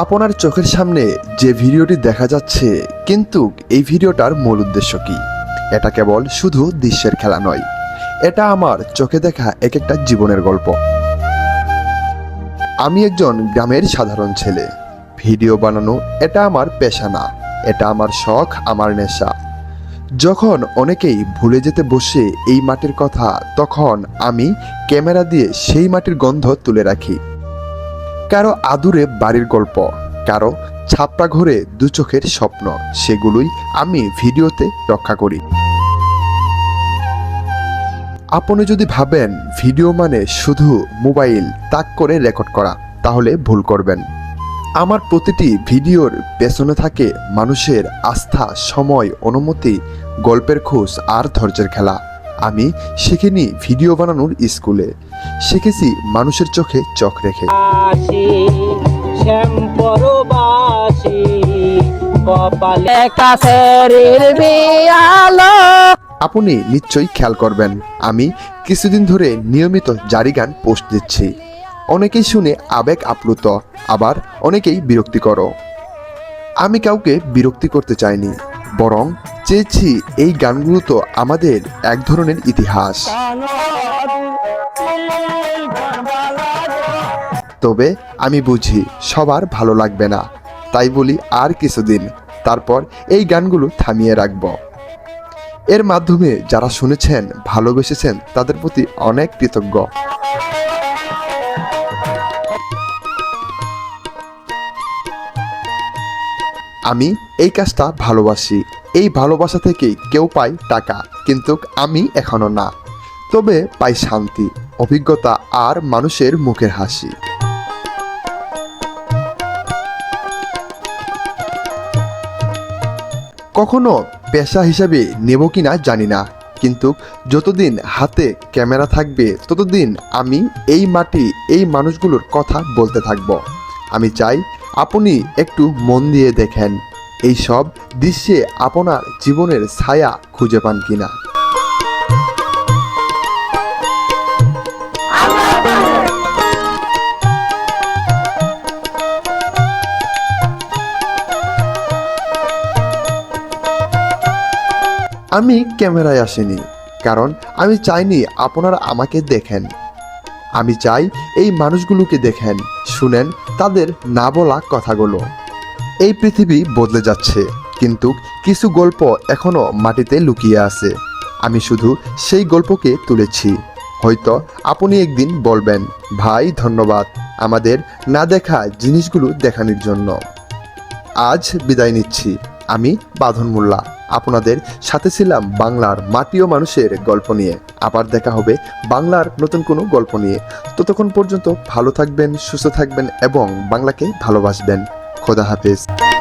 আপনার চোখের সামনে যে ভিডিওটি দেখা যাচ্ছে, কিন্তু এই ভিডিওটার মূল উদ্দেশ্য কি? এটা কেবল শুধু দৃশ্যের খেলা নয়, এটা আমার চোখে দেখা এক একটা জীবনের গল্প। আমি একজন গ্রামের সাধারণ ছেলে। ভিডিও বানানো এটা আমার পেশা না, এটা আমার শখ, আমার নেশা। যখন অনেকেই ভুলে যেতে বসে এই মাটির কথা, তখন আমি ক্যামেরা দিয়ে সেই মাটির গন্ধ তুলে রাখি। কারও আদুরে বাড়ির গল্প, কারও ছাপটা ঘরে দু চোখের স্বপ্ন, সেগুলোই আমি ভিডিওতে রক্ষা করি। আপনি যদি ভাবেন ভিডিও মানে শুধু মোবাইল তাক করে রেকর্ড করা, তাহলে ভুল করবেন। আমার প্রতিটি ভিডিওর পেছনে থাকে মানুষের আস্থা, সময়, অনুমতি, গল্পের খোঁজ আর ধৈর্যের খেলা। আমি শিখিনি ভিডিও বানানোর স্কুলে। শিখেছি মানুষের চোখে চোখ রেখে। আপনি নিশ্চয়ই খেয়াল করবেন আমি কিছুদিন ধরে নিয়মিত জারি গান পোস্ট দিচ্ছি। অনেকেই শুনে আবেগ আপ্লুত আবার অনেকেই বিরক্তিকর। আমি কাউকে বিরক্তি করতে চাইনি বরং চেয়েছি এই গানগুলো তো আমাদের এক ধরনের ইতিহাস। তবে আমি বুঝি সবার ভালো লাগবে না। তাই বলি আর কিছুদিন, তারপর এই গানগুলো থামিয়ে রাখব। এর মাধ্যমে যারা শুনেছেন, ভালোবেসেছেন, তাদের প্রতি অনেক কৃতজ্ঞ। আমি এই কাজটা ভালোবাসি। এই ভালোবাসা থেকে কেউ পায় টাকা, কিন্তু আমি এখনও না। তবে পাই শান্তি, অভিজ্ঞতা আর মানুষের মুখের হাসি। কখনো পেশা হিসাবে নেব কিনা জানি না, কিন্তু যতদিন হাতে ক্যামেরা থাকবে, ততদিন আমি এই মাটি, এই মানুষগুলোর কথা বলতে থাকব। আমি চাই আপনি একটু মন দিয়ে দেখেন, এই সব দৃশ্যে আপনার জীবনের ছায়া খুঁজে পান কিনা। আমি ক্যামেরায় আসিনি, কারণ আমি চাইনি আপনারা আমাকে দেখেন। আমি চাই এই মানুষগুলোকে দেখেন, শুনেন তাদের না বলা কথাগুলো। এই পৃথিবী বদলে যাচ্ছে, কিন্তু কিছু গল্প এখনও মাটিতে লুকিয়ে আছে। আমি শুধু সেই গল্পকে তুলেছি। হয়তো আপনি একদিন বলবেন, ভাই, ধন্যবাদ আমাদের না দেখা জিনিসগুলো দেখানোর জন্য। আজ বিদায় নিচ্ছি। আমি বাঁধন মোল্লা। আপনাদের সাথে ছিলাম বাংলার মাটি ও মানুষের গল্প নিয়ে। আবার দেখা হবে বাংলার নতুন কোনো গল্প নিয়ে। ততক্ষণ পর্যন্ত ভালো থাকবেন, সুস্থ থাকবেন এবং বাংলাকে ভালোবাসবেন। খোদা হাফেজ।